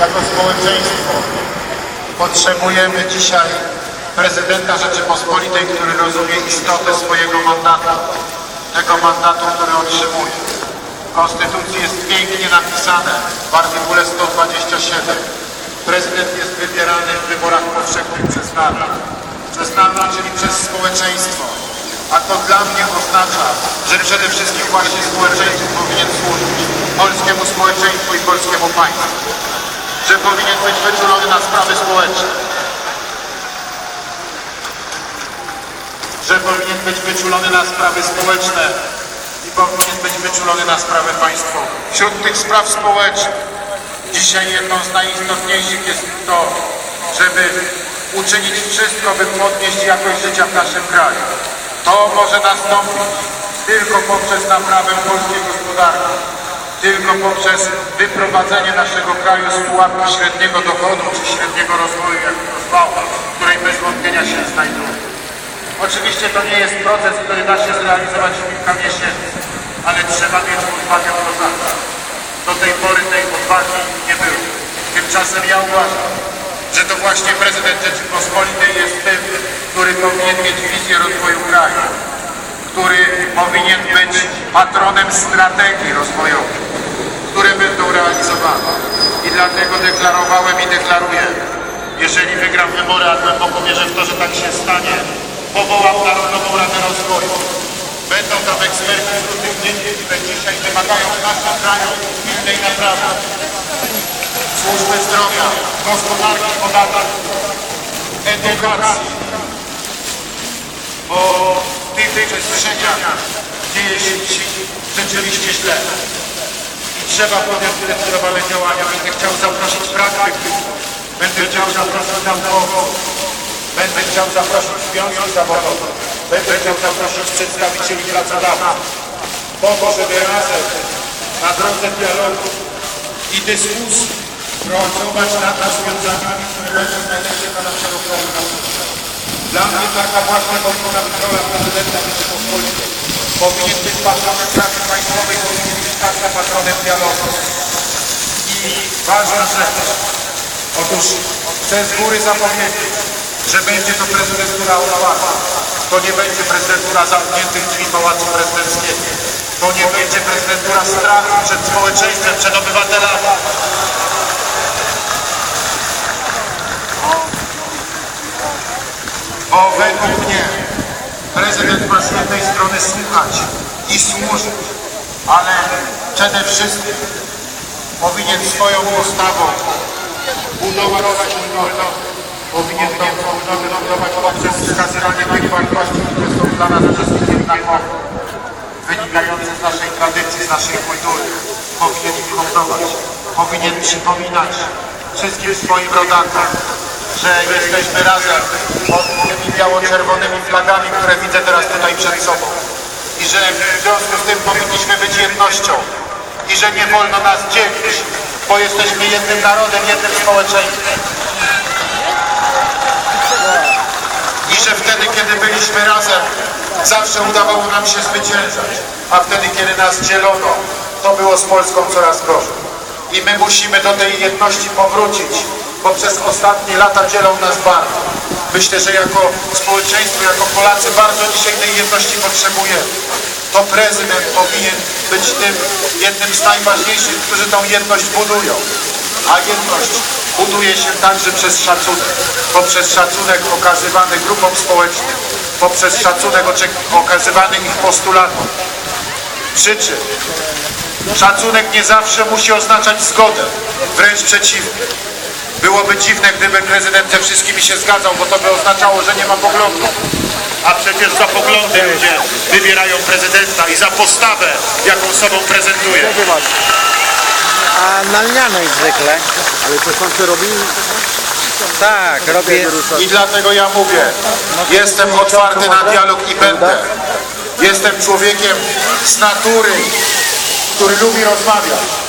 jako społeczeństwo potrzebujemy dzisiaj prezydenta Rzeczypospolitej, który rozumie istotę swojego mandatu, tego mandatu, który otrzymuje. W Konstytucji jest pięknie napisane w artykule 127. Prezydent jest wybierany w wyborach powszechnych przez naród. Przez naród, czyli przez społeczeństwo. A to dla mnie oznacza, że przede wszystkim właśnie społeczeństwo powinien służyć polskiemu społeczeństwu i polskiemu państwu. Że powinien być wyczulony na sprawy społeczne. Że powinien być wyczulony na sprawy społeczne i powinien być wyczulony na sprawy państwową. Wśród tych spraw społecznych dzisiaj jedną z najistotniejszych jest to, żeby uczynić wszystko, by podnieść jakość życia w naszym kraju. To może nastąpić tylko poprzez naprawę polskiej gospodarki, tylko poprzez wyprowadzenie naszego kraju z pułapki średniego dochodu czy średniego rozwoju, jak to zwał, w której bez wątpienia się znajduje. Oczywiście to nie jest proces, który da się zrealizować w kilka miesięcy, ale trzeba mieć odwagę zadania. Do tej pory tej odwagi nie było. Tymczasem ja uważam, że to właśnie prezydent Rzeczypospolitej jest tym, który powinien mieć wizję rozwoju kraju, który powinien być patronem strategii rozwojowych, które będą realizowane. I dlatego deklarowałem i deklaruję, jeżeli wygram wybory, a głęboko wierzę w to, że tak się stanie, powołam Narodową Radę Rozwoju. Będą tam eksperci z różnych dziedzin, które dzisiaj wymagają w naszym kraju pilnej naprawy. Służby zdrowia, gospodarki, podatków, edukacji. Bo w tych, przestrzeniach dzieje się rzeczywiście źle. Trzeba podjąć zdecydowane działania. Będę chciał zaprosić praktyków, będę chciał zaprosić naukowców, będę chciał zaprosić związki zawodowe, będę chciał zaprosić przedstawicieli pracodawców, po to, razem na drodze dialogu i dyskusji pracować nad rozwiązaniami, które będą najlepsze dla naszego kraju. Dla mnie taka właśnie powinna być rola prezydenta Rzeczypospolitej. Powinien być patronem pracy państwowej, także patronem dialogu. I ważna rzecz. Otóż chcę z góry zapowiedzieć, że będzie to prezydentura otwarta. To nie będzie prezydentura zamkniętych drzwi Pałacu Prezydenckiego. To nie będzie prezydentura strachu przed społeczeństwem, przed obywatelami. Bo według mnie prezydent ma z jednej strony słuchać i służyć, ale przede wszystkim powinien swoją postawą budować wspólnotę. Powinien tą budować poprzez wskazywanie tych wartości, które są dla nas wszystkich jednakowe, wynikające z naszej tradycji, z naszej kultury. Powinien ich hołdować. Powinien przypominać wszystkim swoim rodakom, że jesteśmy razem pod tymi biało-czerwonymi flagami, które widzę teraz tutaj przed sobą. I że w związku z tym powinniśmy być jednością. I że nie wolno nas dzielić, bo jesteśmy jednym narodem, jednym społeczeństwem. I że wtedy, kiedy byliśmy razem, zawsze udawało nam się zwyciężać. A wtedy, kiedy nas dzielono, to było z Polską coraz gorzej. I my musimy do tej jedności powrócić, bo przez ostatnie lata dzielą nas bardzo. Myślę, że jako społeczeństwo, jako Polacy bardzo dzisiaj tej jedności potrzebujemy. To prezydent powinien być tym jednym z najważniejszych, którzy tą jedność budują. A jedność buduje się także przez szacunek. Poprzez szacunek okazywany grupom społecznym, poprzez szacunek okazywany ich postulatom. Przy czym szacunek nie zawsze musi oznaczać zgodę, wręcz przeciwnie. Byłoby dziwne, gdyby prezydent ze wszystkimi się zgadzał, bo to by oznaczało, że nie ma poglądów. A przecież za poglądy ludzie wybierają prezydenta i za postawę, jaką sobą prezentuje. A na lnianej zwykle. Ale to pan co robi? Tak, robię. I dlatego ja mówię, jestem otwarty na dialog i będę. Jestem człowiekiem z natury, który lubi rozmawiać.